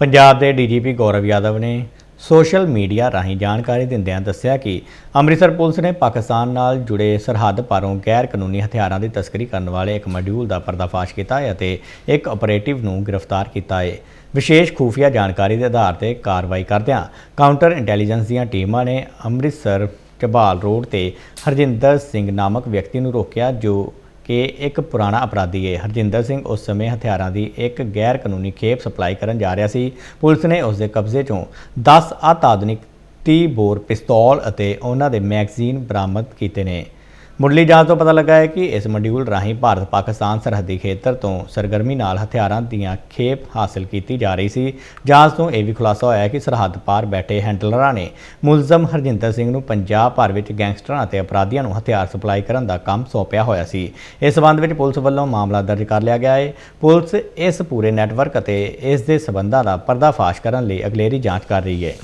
ਪੰਜਾਬ ਦੇ ਡੀਜੀਪੀ ਗੌਰਵ ਯਾਦਵ ਨੇ social media ਰਾਹੀਂ ਜਾਣਕਾਰੀ ਦਿੰਦਿਆਂ ਦੱਸਿਆ ਕਿ ਅੰਮ੍ਰਿਤਸਰ ਪੁਲਿਸ ਨੇ ਪਾਕਿਸਤਾਨ ਨਾਲ ਜੁੜੇ ਸਰਹੱਦ ਪਾਰੋਂ ਗੈਰ ਕਾਨੂੰਨੀ ਹਥਿਆਰਾਂ ਦੀ ਤਸਕਰੀ ਕਰਨ ਵਾਲੇ ਇੱਕ ਮੋਡਿਊਲ ਦਾ ਪਰਦਾਫਾਸ਼ ਕੀਤਾ ਹੈ ਅਤੇ ਇੱਕ ਆਪਰੇਟਿਵ ਨੂੰ ਗ੍ਰਿਫਤਾਰ ਕੀਤਾ ਹੈ। ਵਿਸ਼ੇਸ਼ ਖੂਫੀਆ ਜਾਣਕਾਰੀ ਦੇ ਆਧਾਰ ਤੇ ਕਾਰਵਾਈ ਕਰਦਿਆਂ ਕਾਊਂਟਰ ਇੰਟੈਲੀਜੈਂਸ ਦੀਆਂ ਟੀਮਾਂ ਨੇ ਅੰਮ੍ਰਿਤਸਰ ਝਬਾਲ ਰੋਡ ਤੇ ਹਰਜਿੰਦਰ ਸਿੰਘ ਨਾਮਕ ਵਿਅਕਤੀ ਨੂੰ ਰੋਕਿਆ, ਜੋ ਕਿ ਇੱਕ ਪੁਰਾਣਾ ਅਪਰਾਧੀ ਹੈ ਹਰਜਿੰਦਰ ਸਿੰਘ ਉਸ ਸਮੇਂ ਹਥਿਆਰਾਂ ਦੀ ਇੱਕ ਗੈਰ ਕਾਨੂੰਨੀ ਖੇਪ ਸਪਲਾਈ ਕਰਨ ਜਾ ਰਿਹਾ ਸੀ। ਪੁਲਿਸ ਨੇ ਉਸ ਦੇ ਕਬਜ਼ੇ ਚੋਂ 10 ਅਤਿਆਧੁਨਿਕ 30 ਬੋਰ ਪਿਸਤੌਲ ਅਤੇ ਉਹਨਾਂ ਦੇ ਮੈਗਜ਼ੀਨ ਬਰਾਮਦ ਕੀਤੇ ਨੇ। ਮੁੱਢਲੀ ਜਾਂਚ ਤੋਂ ਪਤਾ ਲੱਗਾ ਹੈ ਕਿ ਇਸ ਮੋਡਿਊਲ ਰਾਹੀਂ ਭਾਰਤ ਪਾਕਿਸਤਾਨ ਸਰਹੱਦੀ ਖੇਤਰ ਤੋਂ ਸਰਗਰਮੀ ਨਾਲ ਹਥਿਆਰਾਂ ਦੀਆਂ ਖੇਪ ਹਾਸਲ ਕੀਤੀ ਜਾ ਰਹੀ ਸੀ। ਜਾਂਚ ਤੋਂ ਇਹ ਵੀ ਖੁਲਾਸਾ ਹੋਇਆ ਹੈ ਕਿ ਸਰਹੱਦ ਪਾਰ ਬੈਠੇ ਹੈਂਡਲਰਾਂ ਨੇ ਮੁਲਜ਼ਮ ਹਰਜਿੰਦਰ ਸਿੰਘ ਨੂੰ ਪੰਜਾਬ ਭਰ ਵਿੱਚ ਗੈਂਗਸਟਰਾਂ ਅਤੇ ਅਪਰਾਧੀਆਂ ਨੂੰ ਹਥਿਆਰ ਸਪਲਾਈ ਕਰਨ ਦਾ ਕੰਮ ਸੌਂਪਿਆ ਹੋਇਆ ਸੀ। ਇਸ ਸਬੰਧ ਵਿੱਚ ਪੁਲਿਸ ਵੱਲੋਂ ਮਾਮਲਾ ਦਰਜ ਕਰ ਲਿਆ ਗਿਆ ਹੈ। ਪੁਲਿਸ ਇਸ ਪੂਰੇ ਨੈਟਵਰਕ ਅਤੇ ਇਸ ਦੇ ਸਬੰਧਾਂ ਦਾ ਪਰਦਾਫਾਸ਼ ਕਰਨ ਲਈ ਅਗਲੇਰੀ ਜਾਂਚ ਕਰ ਰਹੀ ਹੈ।